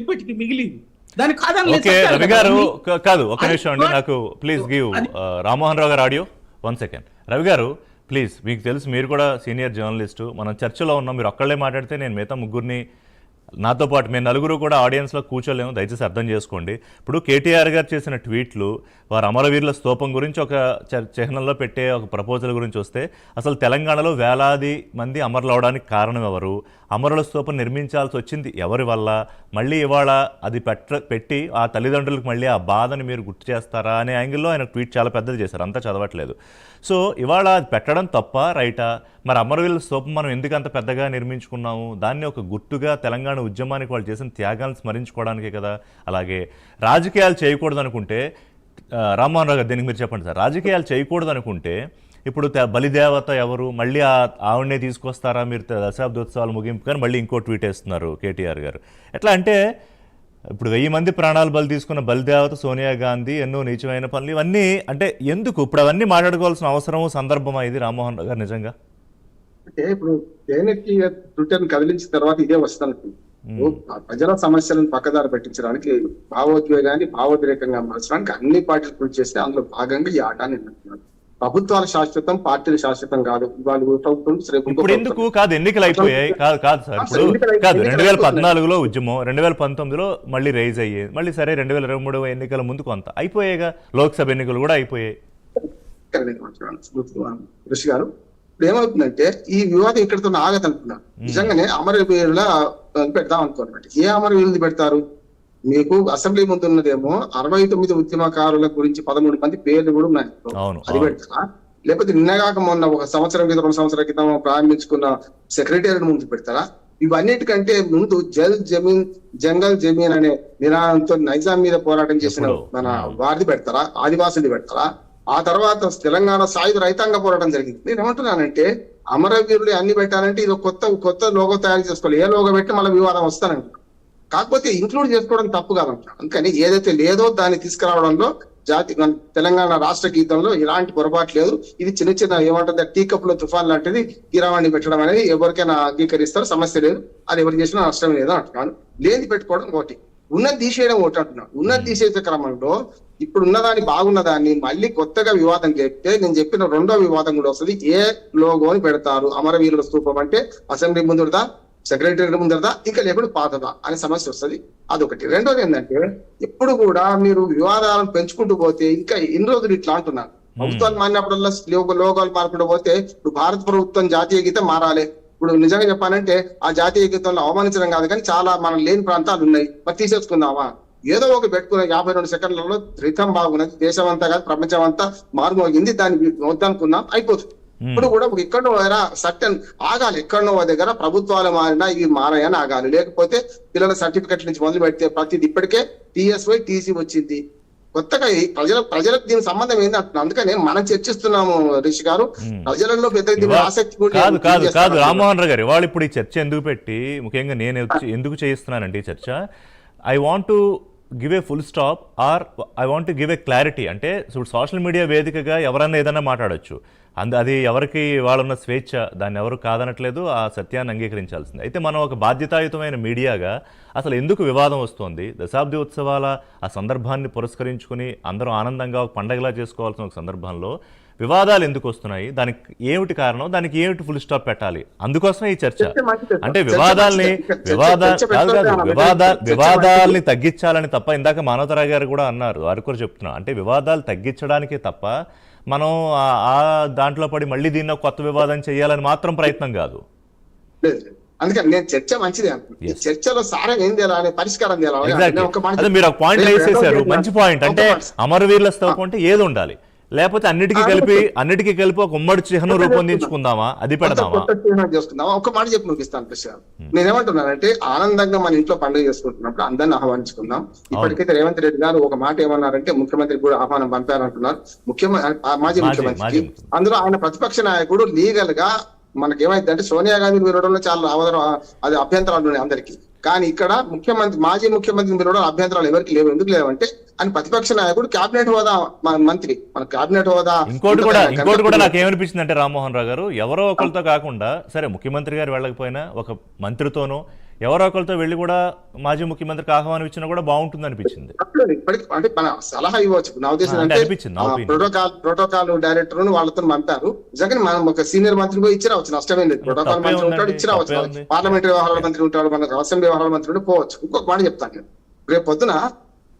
ఇప్పటికి మిగిలింది. దాని కాదని ఓకే రవి గారు కాదు ఒక నిమిషం అండి నాకు ప్లీజ్ గివ్ రామ్మోహన్ రావు గారు ఆడియో. One second. రవి గారు ప్లీజ్ మీకు తెలుసు మీరు కూడా సీనియర్ జర్నలిస్టు. మనం చర్చలో ఉన్నాం మీరు ఒక్కళ్ళే మాట్లాడితే నేను మిగతా ముగ్గురిని నాతో పాటు మేము నలుగురు కూడా ఆడియన్స్లో కూర్చోలేము దయచేసి అర్థం చేసుకోండి. ఇప్పుడు కేటీఆర్ గారు చేసిన ట్వీట్లు వారు అమరవీరుల స్తూపం గురించి ఒక చిహ్నంలో పెట్టే ఒక ప్రపోజల్ గురించి వస్తే అసలు తెలంగాణలో వేలాది మంది అమరులు అవడానికి కారణం ఎవరు? అమరుల స్తూపం నిర్మించాల్సి వచ్చింది. ఎవరి వల్ల? మళ్ళీ ఇవాళ అది పెట్ట పెట్టి ఆ తల్లిదండ్రులకు మళ్ళీ ఆ బాధని మీరు గుర్తు చేస్తారా అనే యాంగిల్లో ఆయన ట్వీట్ చాలా పెద్దది చేశారు. అంతా చదవట్లేదు. సో ఇవాళ అది పెట్టడం తప్ప రైటా? మరి అమరవీరుల స్తూపం మనం ఎందుకు అంత పెద్దగా నిర్మించుకున్నాము? దాన్ని ఒక గుర్తుగా తెలంగాణ ఉద్యమానికి వాళ్ళు చేసిన త్యాగాలను స్మరించుకోవడానికే కదా? అలాగే రాజకీయాలు చేయకూడదు అనుకుంటే రామ్మోహన్ రావు గారు దీనికి మీరు చెప్పండి సార్. రాజకీయాలు చేయకూడదు అనుకుంటే ఇప్పుడు బలిదేవత ఎవరు? మళ్ళీ ఆ ఆవిడనే తీసుకొస్తారా? మీరు దశాబ్దోత్సవాలు ముగింపు కానీ మళ్ళీ ఇంకో ట్వీట్ వేస్తున్నారు కేటీఆర్ గారు. ఎట్లా అంటే ఇప్పుడు వెయ్యి మంది ప్రాణాలు బలి తీసుకున్న బలిదేవత సోనియా గాంధీ ఎన్నో నీచమైన పనులు ఇవన్నీ అంటే ఎందుకు? ఇప్పుడు అవన్నీ మాట్లాడుకోవాల్సిన అవసరం సందర్భమా ఇది రామ్మోహన్ గారు నిజంగా? అంటే ఇప్పుడు దేనికి ట్విట్టర్ కదిలించిన తర్వాత ఇదే వస్తాను ప్రజల సమస్యలను పక్కదారి పెట్టించడానికి భావోద్వేగాన్ని భావోద్రేకంగా మార్చడానికి అన్ని పార్టీలు కృషి చేస్తే అందులో భాగంగా ఈ ఆటాన్ని నడుపుతున్నారు ప్రభుత్వాలు శాశ్వతం పార్టీలు శాశ్వతం కాదు. ఇవాళ ఇప్పుడు ఎందుకు? కాదు ఎన్నికలు అయిపోయాయి. కాదు కాదు సార్. ఇప్పుడు కాదు రెండు వేల పద్నాలుగులో ఉద్యమం రెండు వేల పంతొమ్మిదిలో మళ్ళీ రైజ్ అయ్యేది మళ్ళీ సరే రెండు వేల ఇరవై మూడు ఎన్నికల ముందు కొంత. అయిపోయాయిగా. లోక్సభ ఎన్నికలు కూడా అయిపోయాయి. ఋషి గారు ఏమవుతుందంటే ఈ వివాదం ఇక్కడితో ఆగదంటున్నారు. నిజంగానే అమరవీరుల పెడదాం అనుకోనమాట ఏ అమరవీరులు పెడతారు? మీకు అసెంబ్లీ ముందు ఉన్నదేమో అరవై తొమ్మిది ఉద్యమకారుల గురించి పదమూడు మంది పేర్లు కూడా ఉన్నాయి. అది. పెడతారా? లేకపోతే నిన్నగాక మొన్న ఒక సంవత్సరం క్రితం రెండు సంవత్సరాల క్రితం ప్రారంభించుకున్న సెక్రటేరియట్ ముందు పెడతారా? ఇవన్నిటికంటే ముందు జల్ జమీన్ జంగల్ జమీన్ అనే నినాదంతో నైజాం మీద పోరాటం చేసిన మన వారిది పెడతారా? ఆదివాసులు పెడతారా? ఆ తర్వాత తెలంగాణ సాయుధ రైతాంగ పోరాటం జరిగింది. నేను ఏమంటున్నానంటే అమరవీరులు అన్ని పెట్టాలంటే ఇది కొత్త కొత్త లోగో తయారు చేసుకోవాలి. ఏ లోగో పెట్టి మళ్ళీ వివాదం వస్తానంట కాకపోతే ఇంక్లూడ్ చేసుకోవడం తప్పు కాదంటున్నాను అందుకని ఏదైతే లేదో దాన్ని తీసుకురావడంలో జాతి తెలంగాణ రాష్ట్ర గీతంలో ఎలాంటి పొరపాటు లేదు. ఇది చిన్న చిన్న ఏమంటుంది టీకప్లో తుఫాన్ లాంటిది గీరావాణి పెట్టడం అనేది ఎవరికైనా అంగీకరిస్తారు సమస్య లేదు. అది ఎవరు చేసినా నష్టం లేదు అంటున్నాను. లేని పెట్టుకోవడం ఒకటి. ఉన్నది తీసేయడం ఒకటి అంటున్నాను ఉన్నది తీసేసే క్రమంలో ఇప్పుడు ఉన్నదాన్ని బాగున్నదాన్ని మళ్ళీ కొత్తగా వివాదం చెప్తే నేను చెప్పిన రెండో వివాదం కూడా వస్తుంది. ఏ లోగోని పెడతారు? అమరవీరుల స్థూపం అంటే అసెంబ్లీ ముందుదా? సెక్రటరీ ముందరదా ఇంకా లేకుండా పాతదా అనే సమస్య వస్తుంది. అదొకటి. రెండోది ఏంటంటే ఎప్పుడు కూడా మీరు వివాదాలను పెంచుకుంటూ పోతే ఇంకా ఎన్ని రోజులు ఇట్లా అంటున్నారు? ప్రభుత్వాలు మారినప్పుడల్లా లోగో లోగాలు మారుకుంటూ పోతే ఇప్పుడు భారత ప్రభుత్వం జాతీయ గీతం మారాలి. ఇప్పుడు నిజంగా చెప్పాలంటే ఆ జాతీయ గీతంలో అవమానించడం కాదు కానీ చాలా మనం లేని ప్రాంతాలు ఉన్నాయి. మరి తీసేసుకుందామా? ఏదో ఒక పెట్టుకున్న యాభై రెండు సెకండ్లలో రితం బాగున్నది. దేశం అంతా కాదు ప్రపంచం అంతా మారుమోగింది. దాన్ని వద్దనుకున్నాం అయిపోతుంది. ఇప్పుడు కూడా ఎక్కడో దగ్గర సర్టన్ ఆగాలి ఎక్కడో దగ్గర ప్రభుత్వాలు మారినా ఇవి మారాయని ఆగాలి. లేకపోతే పిల్లల సర్టిఫికెట్ నుంచి మొదలు పెడితే ప్రతిది ఇప్పటికే టీఎస్వై టీసీ వచ్చింది. కొత్తగా ప్రజల ప్రజలకు దీని సంబంధం ఏంది అంటున్నాను అందుకని మనం చర్చిస్తున్నాము రిషి గారు. ప్రజలలో పెద్ద దీని ఆసక్తి కూడా కాదు కాదు కాదు. రామ్మోహన్ రావు గారు ఇవాళ ఇప్పుడు ఈ చర్చ ఎందుకు పెట్టి ముఖ్యంగా నేను ఎందుకు చేయిస్తున్నానంటే ఈ చర్చ? I want to give a full stop or I want to give a clarity అంటే ఇప్పుడు సోషల్ మీడియా వేదికగా ఎవరన్నా ఏదైనా మాట్లాడొచ్చు. అంద అది ఎవరికి వాళ్ళున్న స్వేచ్ఛ దాన్ని ఎవరు కాదనట్లేదు ఆ సత్యాన్ని అంగీకరించాల్సింది. అయితే మనం ఒక బాధ్యతాయుతమైన మీడియాగా అసలు ఎందుకు వివాదం వస్తుంది? దశాబ్ది ఉత్సవాల ఆ సందర్భాన్ని పురస్కరించుకుని అందరూ ఆనందంగా ఒక పండగలా చేసుకోవాల్సిన ఒక సందర్భంలో వివాదాలు ఎందుకు వస్తున్నాయి? దానికి ఏమిటి కారణం? దానికి ఏమిటి ఫుల్ స్టాప్ పెట్టాలి? అందుకోసమే ఈ చర్చ. అంటే వివాదాల్ని వివాద కాదు కాదు పెట్టాలి. వివాద చర్చ వివాదాల్ని తగ్గించాలని తప్ప ఇందాక మానవతరా గారు కూడా అన్నారు వారు కూడా చెప్తున్నా అంటే వివాదాలు తగ్గించడానికే తప్ప మనం ఆ- దాంట్లో పడి మళ్ళీ దీన్ని కొత్త వివాదం చేయాలని మాత్రం ప్రయత్నం కాదు. అందుకని నేను చర్చ మంచిదే Yes. చర్చలో సారం ఏం తేలాలి పరిష్కారం అదే మీరు ఒక పాయింట్ చేశారు మంచి పాయింట్ అంటే. అమరవీరుల స్తూపం అంటే ఏది ఉండాలి? లేకపోతే అన్నిటికీ కలిపి. అన్నిటికీ కలిపి ఒక ఉమ్మడి చిహ్నం రూపొందించుకుందామా? అది పెడదామా? కొత్త చిహ్నం చేసుకుందాం ఒక మాట చెప్పి ముగిస్తాను ప్రశ్న. నేనేమంటున్నానంటే ఆనందంగా మన ఇంట్లో పండుగ చేసుకుంటున్నప్పుడు అందరిని ఆహ్వానించుకుందాం. ఇప్పటికైతే రేవంత్ రెడ్డి గారు ఒక మాట ఏమన్నారంటే ముఖ్యమంత్రికి కూడా ఆహ్వానం పంపారంటున్నారు. ముఖ్యమంత్రి మాజీ ముఖ్యమంత్రికి. ముఖ్యమంత్రి. అందులో ఆయన ప్రతిపక్ష నాయకుడు లీగల్గా మనకేమైందంటే సోనియా గాంధీ వినడంలో చాలా అవసరం అది అభ్యంతరాలు ఉన్నాయి అందరికి. కానీ ఇక్కడ ముఖ్యమంత్రి మాజీ ముఖ్యమంత్రి వినడం అభ్యంతరాలు ఎవరికి లేవు ఎందుకు లేవంటే ఆయన ప్రతిపక్ష నాయకుడు కేబినెట్ హోదా మన మంత్రి మన కేబినెట్ హోదా ఇంకోటి కూడా ఇంకోటి కూడా. నాకు ఏమనిపించింది అంటే రామ్మోహన్ రావు గారు ఎవరో ఒకరితో కాకుండా సరే ముఖ్యమంత్రి గారు వెళ్ళకపోయినా ఒక మంత్రితోనో ఎవరో ఒకరితో వెళ్ళి కూడా మాజీ ముఖ్యమంత్రికి ఆహ్వానం ఇచ్చినా కూడా బాగుంటుంది అనిపించింది. అంటే మన సలహా ఇవ్వచ్చు. నా ఉద్దేశం అంటే. ప్రోటోకాల్ ప్రోటోకాల్ డైరెక్టర్ వాళ్ళతో పంపారు నిజంగా మనం ఒక సీనియర్ మంత్రి పోయి ఇచ్చి రావచ్చు నష్టమేం లేదు. ప్రోటోకాల్ మంత్రి ఉంటాడు ఇచ్చి రావచ్చు. పార్లమెంటరీ వ్యవహారాల మంత్రి ఉంటాడు మన అసెంబ్లీ వ్యవహారాల మంత్రి ఉంటే పోవచ్చు. ఇంకొక మాట చెప్తాను నేను. రేపు పొద్దున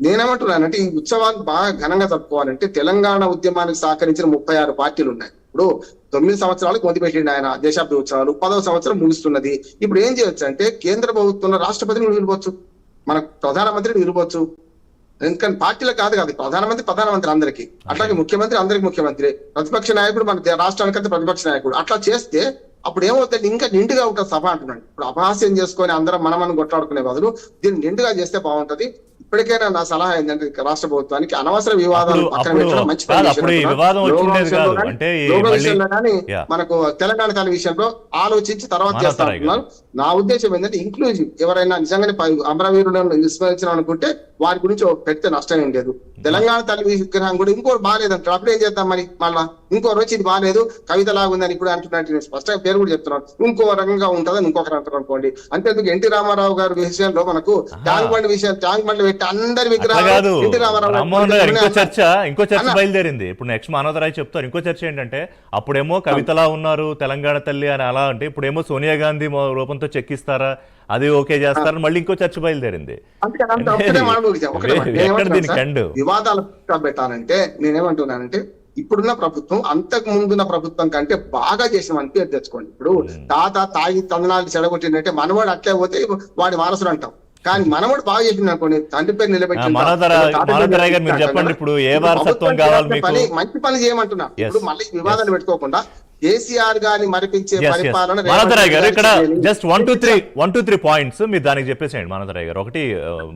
నేనేమంటున్నానంటే ఈ ఉత్సవాలు బాగా ఘనంగా జరుపుకోవాలంటే తెలంగాణ ఉద్యమానికి సహకరించిన ముప్పై ఆరు పార్టీలు ఉన్నాయి. ఇప్పుడు తొమ్మిది సంవత్సరాలకు మొదలుపెట్టిండు ఆయన దేశాబ్ది ఉత్సవాలు పదవ సంవత్సరం ముగుస్తున్నది. ఇప్పుడు ఏం చేయొచ్చు అంటే కేంద్ర ప్రభుత్వంలో రాష్ట్రపతిని నిలవచ్చు మన ప్రధానమంత్రిని నిలవచ్చు ఎందుకంటే పార్టీలకు కాదు కాదు ప్రధానమంత్రి ప్రధానమంత్రి అందరికీ. అట్లాగే ముఖ్యమంత్రి అందరికి ముఖ్యమంత్రి. ప్రతిపక్ష నాయకుడు మన రాష్ట్రానికి ప్రతిపక్ష నాయకుడు. అట్లా చేస్తే అప్పుడు ఏమవుతుంది? ఇంకా నిండుగా ఉంటుంది సభ అంటున్నాడు. ఇప్పుడు అపహాస్యం చేసుకొని అందరం మనమని కొట్లాడుకునే బదులు దీన్ని నిండుగా చేస్తే బాగుంటది. ఇప్పటికైనా నా సలహా ఏంటంటే రాష్ట్ర ప్రభుత్వానికి అనవసర వివాదాలు పక్కన పెట్టడం మంచి. కానీ, కానీ. మనకు తెలంగాణ తన విషయంలో ఆలోచించి తర్వాత మన చేస్తా తరాయి అంటున్నారు. నా ఉద్దేశం ఏంటంటే ఇంక్లూజివ్ ఎవరైనా నిజంగానే అమరవీరులను విస్మరించిన అనుకుంటే వారి గురించి ఒక పెడితే నష్టం ఏం లేదు. తెలంగాణ తల్లి విగ్రహం కూడా ఇంకోటి బాగాలేదంటారు. అప్పుడు ఏం చేద్దాం మరి మళ్ళా? ఇంకో రోజు ఇది బాగాలేదు కవిత లాగుందని ఇప్పుడు అంటున్నట్టు నేను స్పష్టంగా పేరు కూడా చెప్తున్నాను ఇంకో రకంగా ఉంటుందని ఇంకొకరు అంటారు అనుకోండి. అంతేందుకు ఎన్టీ రామారావు గారి విషయంలో మనకు ట్యాంక్ బండ్ విషయం ట్యాంక్ బండ్ పెట్టి అందరి విగ్రహాలు కాదు. ఎన్టీ రామారావు ఇంకో చర్చ ఇంకో చర్చ. బయలుదేరింది. ఇప్పుడు నెక్స్ట్ మానవతరాయ్ చెప్తారు. ఇంకో చర్చ ఏంటంటే అప్పుడేమో కవితలా ఉన్నారు తెలంగాణ తల్లి అని అలా అంటే ఇప్పుడేమో సోనియా గాంధీ రూపంతో చెక్కిస్తారా అది ఓకే చేస్తారా మళ్ళీ ఇంకో చర్చ బయలుదేరింది? వివాదాలు పెట్టాలంటే నేనేమంటున్నానంటే ఇప్పుడున్న ప్రభుత్వం అంతకు ముందున్న ప్రభుత్వం కంటే బాగా చేసిన పేరు తెచ్చుకోండి. ఇప్పుడు తాత తాగి తందనాలు చెడగొట్టిందంటే మనవాడు అట్లే పోతే వాడి వారసుడు అంటాం. కానీ మనవాడు బాగా చేసింది అనుకోండి తండ్రి పేరు నిలబెట్టి చెప్పండి ఇప్పుడు ఏ వారసత్వం కావాలి మంచి పని చేయమంటున్నా. ఇప్పుడు మళ్ళీ వివాదాలు పెట్టుకోకుండా కేసీఆర్ గారిని మరిపించే. పరిపాలన గారు ఇక్కడ just one two three one two three points మీరు దానికి చెప్పేసేయండి మానవతరాయ్ గారు. ఒకటి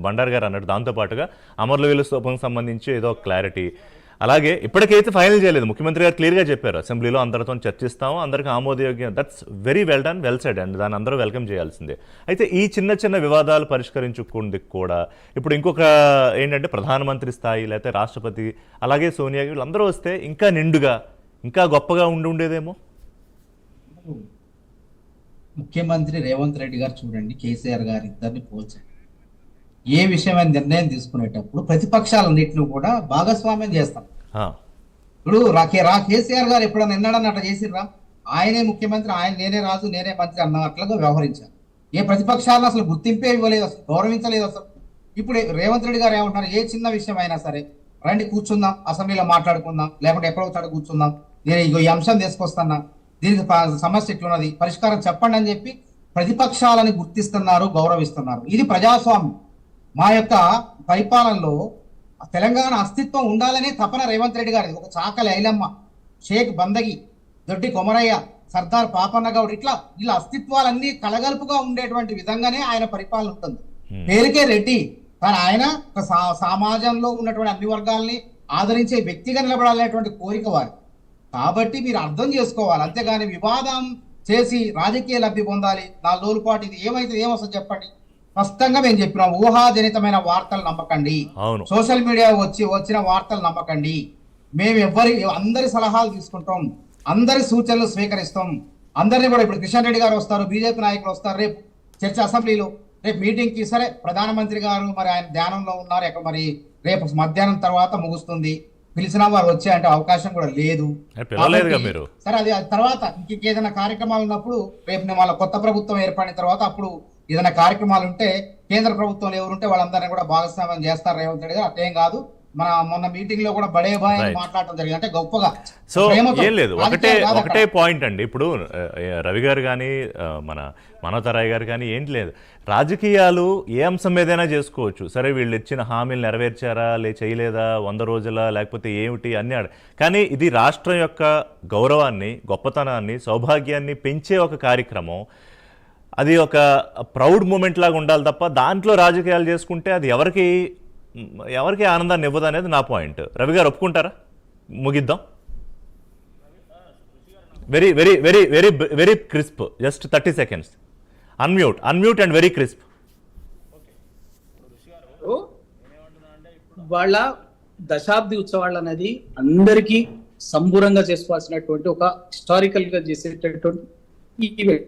బండార్ గారు అన్నట్టు దాంతో పాటుగా అమర్లవేలు స్తూపం సంబంధించి ఏదో క్లారిటీ అలాగే ఇప్పటికైతే ఫైనల్ చేయలేదు. ముఖ్యమంత్రి గారు క్లియర్గా చెప్పారు. అసెంబ్లీలో అందరితో చర్చిస్తాము అందరికీ ఆమోదయోగ్యం. That's very well done well said and దాన్ని అందరూ వెల్కమ్ చేయాల్సిందే. అయితే ఈ చిన్న చిన్న వివాదాలు పరిష్కరించుకుంది కూడా ఇప్పుడు ఇంకొక ఏంటంటే ప్రధానమంత్రి స్థాయి లేకపోతే రాష్ట్రపతి అలాగే సోనియా వీళ్ళందరూ వస్తే ఇంకా నిండుగా ఇంకా గొప్పగా ఉండి ఉండేదేమో? ముఖ్యమంత్రి రేవంత్ రెడ్డి గారు చూడండి కేసీఆర్ గారు ఇద్దరిని పోల్చండి. ఏ విషయమైన నిర్ణయం తీసుకునేటప్పుడు ప్రతిపక్షాలన్నింటిని కూడా భాగస్వామ్యం చేస్తాం. ఇప్పుడు రా కే- రా కేసీఆర్ గారు ఎప్పుడన్నా ఎన్నడన్నా అట్లా చేసిర్రా? ఆయనే ముఖ్యమంత్రి ఆయన నేనే రాజు నేనే మంత్రి అన్నట్లుగా వ్యవహరించారు. ఏ ప్రతిపక్షాలను అసలు గుర్తింపే ఇవ్వలేదు అసలు గౌరవించలేదు అసలు. ఇప్పుడు రేవంత్ రెడ్డి గారు ఏమంటున్నారు? ఏ చిన్న విషయం అయినా సరే రండి కూర్చుందాం అసెంబ్లీలో మాట్లాడుకుందాం లేకుంటే ఎక్కడో చోట కూర్చుందాం నేను ఇగో ఈ అంశం తీసుకొస్తున్నా దీనికి సమస్య ఇట్లున్నది పరిష్కారం చెప్పండి అని చెప్పి ప్రతిపక్షాలని గుర్తిస్తున్నారు గౌరవిస్తున్నారు. ఇది ప్రజాస్వామ్యం. మా యొక్క పరిపాలనలో తెలంగాణ అస్తిత్వం ఉండాలనే తపన రేవంత్ రెడ్డి గారి ఒక చాకలి ఐలమ్మ షేక్ బందగి దొడ్డి కొమరయ్య సర్దార్ పాపన్న గౌడ్ ఇట్లా ఇలా అస్తిత్వాలన్నీ కలగలుపుగా ఉండేటువంటి విధంగానే ఆయన పరిపాలన ఉంటుంది. పేరుకే రెడ్డి. కానీ ఆయన సమాజంలో ఉన్నటువంటి అన్ని వర్గాల్ని ఆదరించే వ్యక్తిగా నిలబడాలనేటువంటి కోరిక వారి. కాబట్టి మీరు అర్థం చేసుకోవాలి. అంతేగాని వివాదం చేసి రాజకీయ లబ్ధి పొందాలి. నా లోలుపాటు ఇది ఏమైతే ఏమొస్తుంది చెప్పండి. స్పష్టంగా మేము చెప్పినాం ఊహాజనితమైన వార్తలు నమ్మకండి. సోషల్ మీడియా వచ్చి వచ్చిన వార్తలు నమ్మకండి. మేము ఎవరి అందరి సలహాలు తీసుకుంటాం అందరి సూచనలు స్వీకరిస్తాం. అందరినీ కూడా ఇప్పుడు కిషన్ రెడ్డి గారు వస్తారు బీజేపీ నాయకులు వస్తారు రేపు చర్చ అసెంబ్లీలో రేపు మీటింగ్కి సరే ప్రధానమంత్రి గారు మరి ఆయన ధ్యానంలో ఉన్నారు ఎక్కడ మరి రేపు మధ్యాహ్నం తర్వాత ముగుస్తుంది. పిలిచిన వారు వచ్చే అంటే అవకాశం కూడా లేదు. సరే అది తర్వాత ఇంకేదైనా కార్యక్రమాలు ఉన్నప్పుడు రేపు వాళ్ళ కొత్త ప్రభుత్వం ఏర్పడిన తర్వాత అప్పుడు ఏదైనా కార్యక్రమాలు ఉంటే కేంద్ర ప్రభుత్వంలో ఎవరుంటే వాళ్ళందరినీ కూడా భాగస్వామ్యం చేస్తారు రేవంత్ రెడ్డి గారు. అదేం కాదు. మన మొన్న మీటింగ్లో కూడా బడే బాయ్ Right. మాట్లాడటం జరిగింది. అంటే గొప్పగా సో. ఏం లేదు. ఒకటే ఒకటే. పాయింట్ అండి. ఇప్పుడు రవి గారు కానీ మన మనోతరాయ్ గారు కానీ ఏంటి లేదు. రాజకీయాలు ఏ అంశం మీదైనా చేసుకోవచ్చు. సరే వీళ్ళు ఇచ్చిన హామీలు నెరవేర్చారా లే చేయలేదా వంద రోజుల లేకపోతే ఏమిటి అన్ని ఆడ కానీ ఇది రాష్ట్రం యొక్క గౌరవాన్ని గొప్పతనాన్ని సౌభాగ్యాన్ని పెంచే ఒక కార్యక్రమం. అది ఒక ప్రౌడ్ మూమెంట్ లాగా ఉండాలి తప్ప దాంట్లో రాజకీయాలు చేసుకుంటే అది ఎవరికి ఎవరికి ఆనందాన్ని ఇవ్వదు అనేది నా పాయింట్. రవి గారు ఒప్పుకుంటారా? ముగిద్దాం. Very very very very very crisp just thirty seconds unmute unmute and very crisp వాళ్ళ దశాబ్ది ఉత్సవాలు అనేది అందరికీ సంబూరంగా చేసుకోవాల్సినటువంటి ఒక హిస్టారికల్గా చేసేటటువంటి ఈవెంట్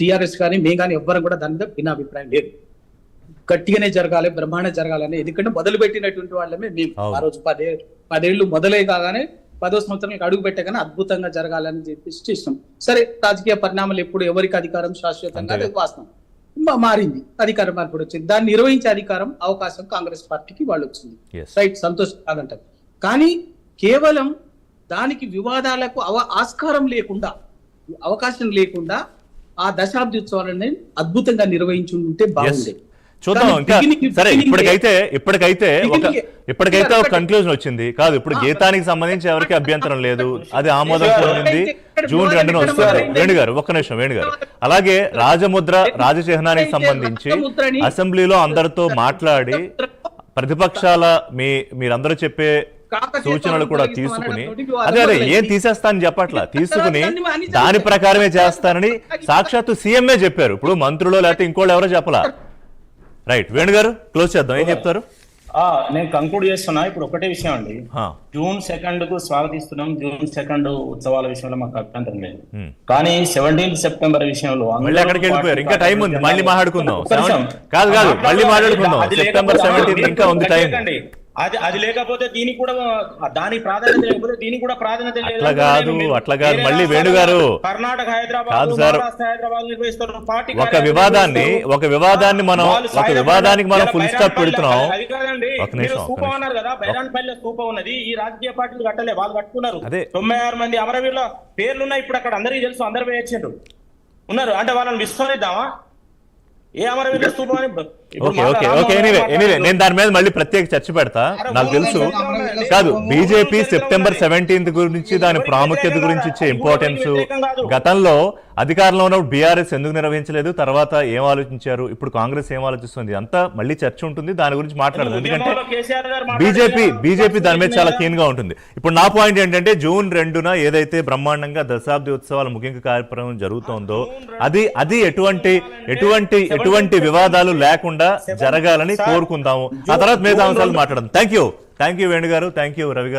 టిఆర్ఎస్ కానీ మేము కానీ ఎవ్వరం కూడా దాని మీద భిన్న అభిప్రాయం లేదు. గట్టిగానే జరగాలి బ్రహ్మాండ జరగాలని ఎందుకంటే మొదలు పెట్టినటువంటి వాళ్ళమే మేము. ఆ రోజు పదే పదేళ్ళు మొదలై కాగానే పదో సంవత్సరానికి అడుగు పెట్టగానే అద్భుతంగా జరగాలని చెప్పేసి చేసినాం. సరే రాజకీయ పరిణామాలు ఎప్పుడు ఎవరికి అధికారం? శాశ్వతంగా. అది వాస్తవం. మారింది. అధికారం మార్పుడు వచ్చింది. దాన్ని నిర్వహించే అధికారం అవకాశం కాంగ్రెస్ పార్టీకి వాళ్ళు వచ్చింది. రైట్ సంతోషం కాదంటారు. కానీ కేవలం దానికి వివాదాలకు అవ ఆస్కారం లేకుండా అవకాశం లేకుండా ఆ దశాబ్ది ఉత్సవాలని అద్భుతంగా నిర్వహించి ఉంటే బాగుండేది. చూద్దాం ఇంకా సరే ఇప్పటికైతే ఇప్పటికైతే ఒక ఇప్పటికైతే ఒక కన్క్లూజన్ వచ్చింది. కాదు ఇప్పుడు గీతానికి సంబంధించి ఎవరికి అభ్యంతరం లేదు? అది ఆమోదం పొందింది జూన్ రెండున వస్తుంది. మొదలైంది? వేణు గారు ఒక్క నిమిషం వేణు గారు అలాగే రాజముద్ర రాజచిహ్నానికి సంబంధించి అసెంబ్లీలో అందరితో మాట్లాడి ప్రతిపక్షాల మీ మీరందరూ చెప్పే సూచనలు కూడా తీసుకుని అదే అదే ఏం. తీసేస్తా అని చెప్పట్లా తీసుకుని దాని. ప్రకారమే చేస్తానని సాక్షాత్తు సీఎంఏ చెప్పారు. ఇప్పుడు మంత్రులు లేకపోతే ఇంకోళ్ళు ఎవరో చెప్పలా? రైట్ వేణు గారు క్లోజ్ చేద్దాం. ఏం చెప్తారు? ఆ, నేను కంక్లూడ్ చేస్తున్నా. ఇప్పుడు ఒకటే విషయం అండి. హా, జూన్ సెకండ్కు స్వాగతిస్తున్నాం. జూన్ సెకండ్ ఉత్సవాల విషయంలో మాకు అభ్యంతరం లేదు. కానీ సెవెంటీన్త్ సెప్టెంబర్ విషయంలో అక్కడికి వెళ్ళిపోయారు. ఇంకా టైం ఉంది. మళ్ళీ మాట్లాడుకుందాం. కాదు కాదు. మళ్ళీ మాట్లాడుకుందాం. సెప్టెంబర్ సెవెంటీన్త్ ఇంకా ఉంది టైం. అది అది లేకపోతే దీనికి కూడా దాని ప్రాధాన్యత లేకపోతే దీనికి కూడా ప్రాధాన్యత లేదు అట్లా కాదు, అట్లా కాదు. మళ్ళీ రాష్ట్రాలు, వేణు గారు. కర్ణాటక హైదరాబాద్ హైదరాబాద్ నిర్వహిస్తారు పార్టీ ఒక వివాదాన్ని. ఒక వివాదాన్ని మనం ఒక వివాదానికి మనం ఫుల్ స్టాప్ పెడుతున్నాం అది కాదండి ఒక నిమిషం, స్థూపం. అన్నారు కదా బైరాన్పల్లి స్థూపం ఉన్నది ఈ రాజకీయ పార్టీలు కట్టలే వాళ్ళు కట్టుకున్నారు అదే. తొంభై ఆరు మంది అమరవీరుల పేర్లు ఉన్నాయి ఇప్పుడు అక్కడ అందరికీ తెలుసు అందరు వేయించారు ఉన్నారు అంటే వాళ్ళని విస్మరిద్దామా ఏ అమరవీరుల స్థూపం అని okay okay okay anyway anyway. నేను దాని మీద మళ్ళీ ప్రత్యేక చర్చ పెడతా. నాకు తెలుసు. కాదు బీజేపీ సెప్టెంబర్ సెవెంటీన్త్ గురించి దాని ప్రాముఖ్యత గురించి ఇచ్చే ఇంపార్టెన్స్ గతంలో అధికారంలో ఉన్నప్పుడు బీఆర్ఎస్ ఎందుకు నిర్వహించలేదు? తర్వాత ఏం ఆలోచించారు? ఇప్పుడు కాంగ్రెస్ ఏం ఆలోచిస్తుంది? అంతా మళ్ళీ చర్చ ఉంటుంది. దాని గురించి మాట్లాడదు. ఎందుకంటే బీజేపీ బీజేపీ దాని మీద చాలా. కీన్గా ఉంటుంది. ఇప్పుడు నా పాయింట్ ఏంటంటే జూన్ రెండున ఏదైతే బ్రహ్మాండంగా దశాబ్ది ఉత్సవాల ముగింపు కార్యక్రమం జరుగుతోందో అది అది ఎటువంటి ఎటువంటి ఎటువంటి వివాదాలు లేకుండా జరగాలని కోరుకుందాము. ఆ తర్వాత మిగతా అంశాలు మాట్లాడదాం. Thank you thank you Venu గారు. థ్యాంక్ యూ రవి గారు.